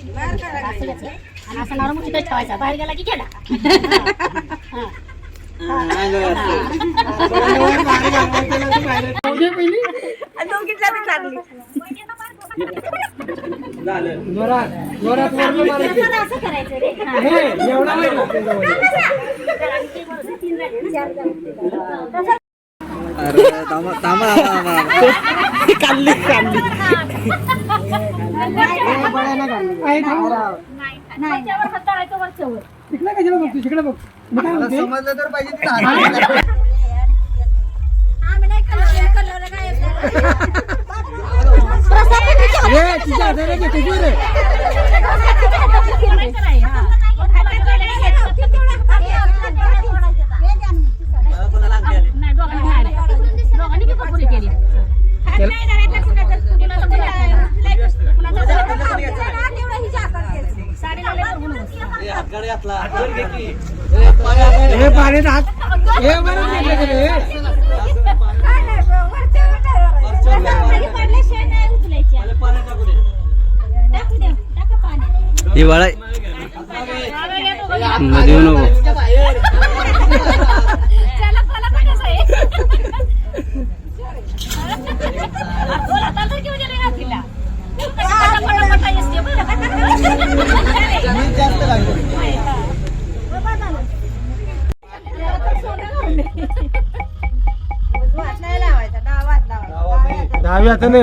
आणि असा नरम तिथे ठेवायचा बाहेर गेला की गेला हा. असं करायचं रे हा. हे, एवढा नाही लागते जवळ. अरे थांबा थांबा काढली काढली तिकडे कशाला बघतो तिकडे बघ मी काय म्हणते समजलं तर पाहिजे. हे, तिच्या हाताने घे. हे पाण्यात हात हे बरं घेतलं का रे? हिवाळा येऊ नको. डावी हाताने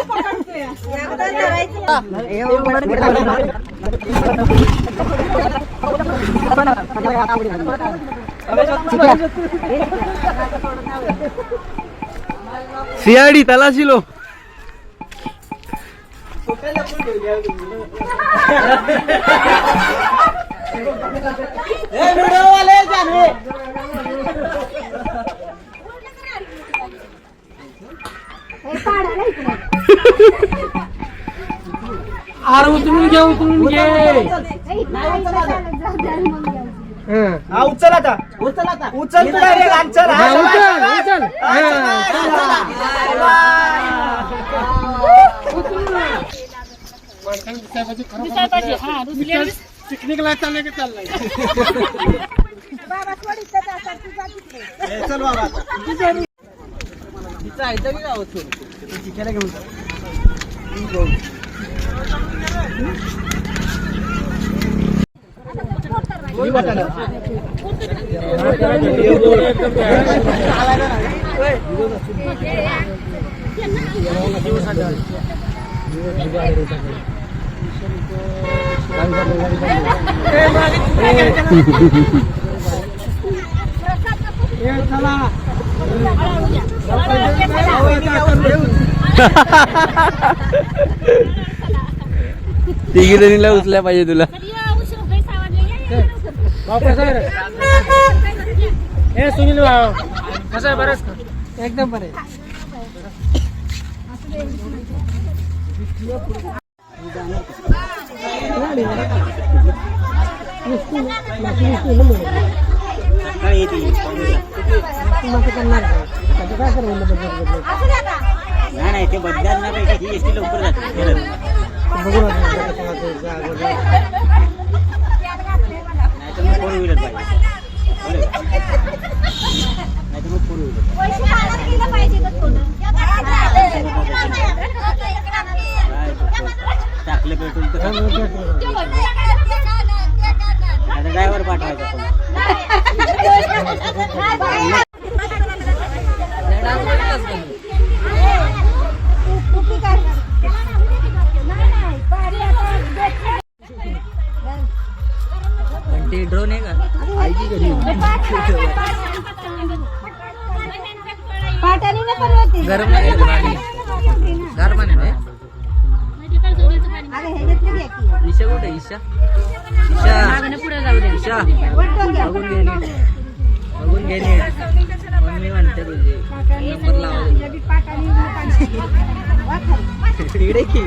पाणी कमी येते, पाणी अरे उचलून घे उचलून घे हं. हा उचल आता उचल आता उचल तू direct आणि चल. हा, हा, उचल चला. उचल हा, पिकनिकला चाललंय का चाललंय ए, चल बाबा आता. तिचं आहे तरी गावात. ती चिक्याला घेऊन जा. Hahahaha तिघी जणीला उचल्या पाहिजे तुला? हे सुनील भाऊ कसं आहे बरंच का? एकदम बरं आहे. नाही नाही ते बदलण्यापेक्षा ही एसटी लवकर जाते. बघू फोर व्हीलर पाहिजे नाही तर मग फोर व्हीलर टाकलं पेट्रोल तर ड्रायव्हर पाठवायचा. ड्रोन आहे का? गरम नाही पाणी ईशा कुठे ईशा? ईशा. जाऊ दे. ईशा. बघून बघून मम्मी म्हणते तुझी. नंबर लावा. की.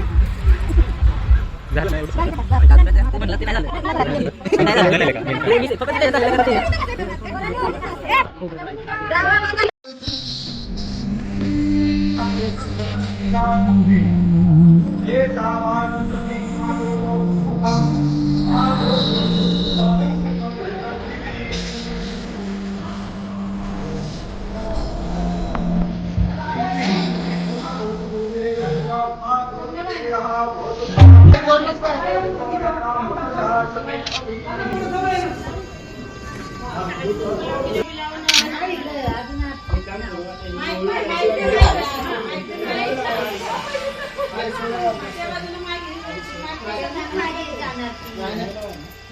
ये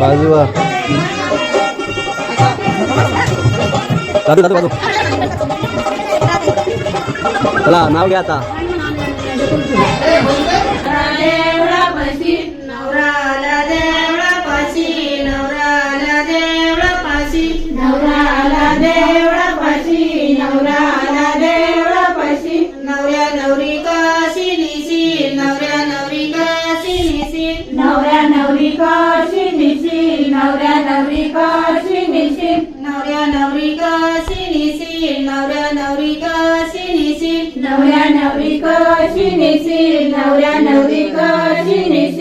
बाजूला. दादू दादू बाजू चला नाव घ्या आता. नवऱ्या नवरी काशी निशी नवऱ्या नवरी काशी निशी नवऱ्या नवरी काशी निशी नवऱ्या नवरी काशी निशी नवऱ्या नवरी काशी निशी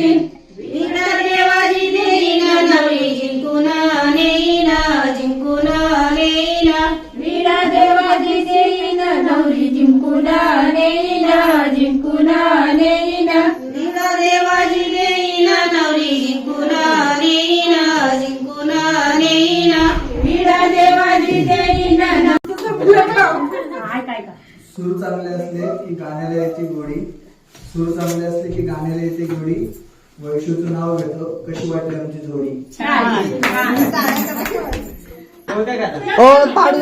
सूर चांगले असले की गाण्याला येते गोडी. सूर चांगले असले की गाण्याला येते गोडी. वैशूचं नाव घेतो कशी वाटली आमची जोडी? हो पाडू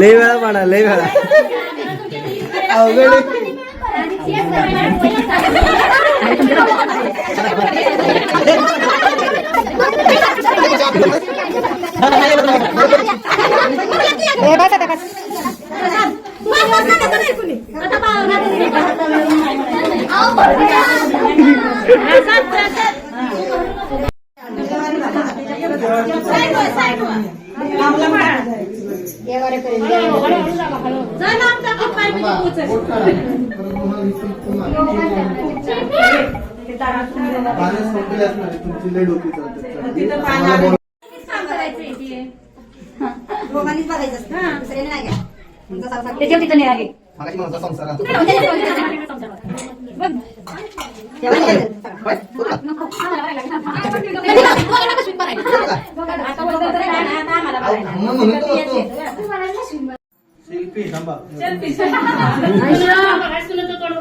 लई वेळा म्हणा लई वेळा अवघड आता तुमची लय डोकी चालते दोघांनीच बघायचं असतं. दुसऱ्याने नाही घ्या. तुमचा संसार- त्याच्यावर तिथं नाही आहे मला माझा संसार आहे. तेव्हा नाही घ्यायचं. मग म्हणून तर बसतो. शिल्पी थांबा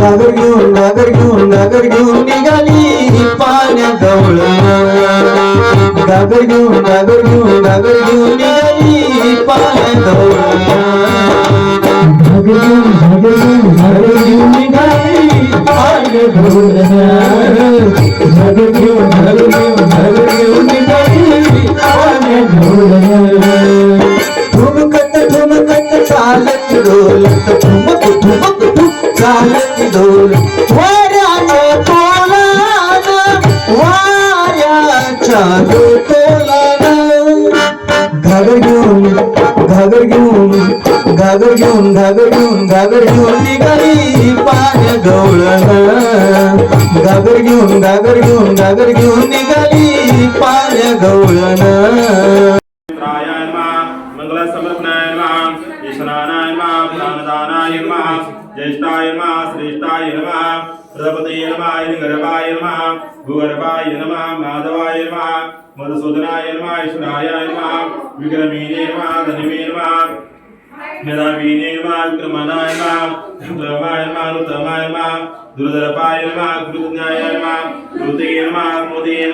घागर घेऊन घागर घेऊन घागर घेऊन निघाली पाण्या गवळ घागर घेऊन घागर घेऊन घागर घेऊन निघाली पाण्या गवळ घागर घेऊन घागर घेऊन घागर घेऊन निघाली पाण्या गवळ ठुक चालत वाऱ्याच्या तोलान वाऱ्याच्या तोलान. घागर घेऊन घागर घेऊन घागर घेऊन घागर घेऊन घागर घेऊन निघाली पाण्या गवळण घागर घेऊन घागर घेऊन घागर घेऊन ज्येष्ठाय नमः श्रेष्ठाय नमः प्रजापतये नमः गर्भाय नमः भूगर्भाय नमः माधवाय नमः मधुसूदनाय नमः ईश्वराय नमः विक्रमीने नमः धनिमे नमः मेधावीने नमः विक्रमणाय नमः उत्तमाय नमः उत्तमाय नमः दुर्धरपाय नमः कृतज्ञाय नमः कृते नमः मोदे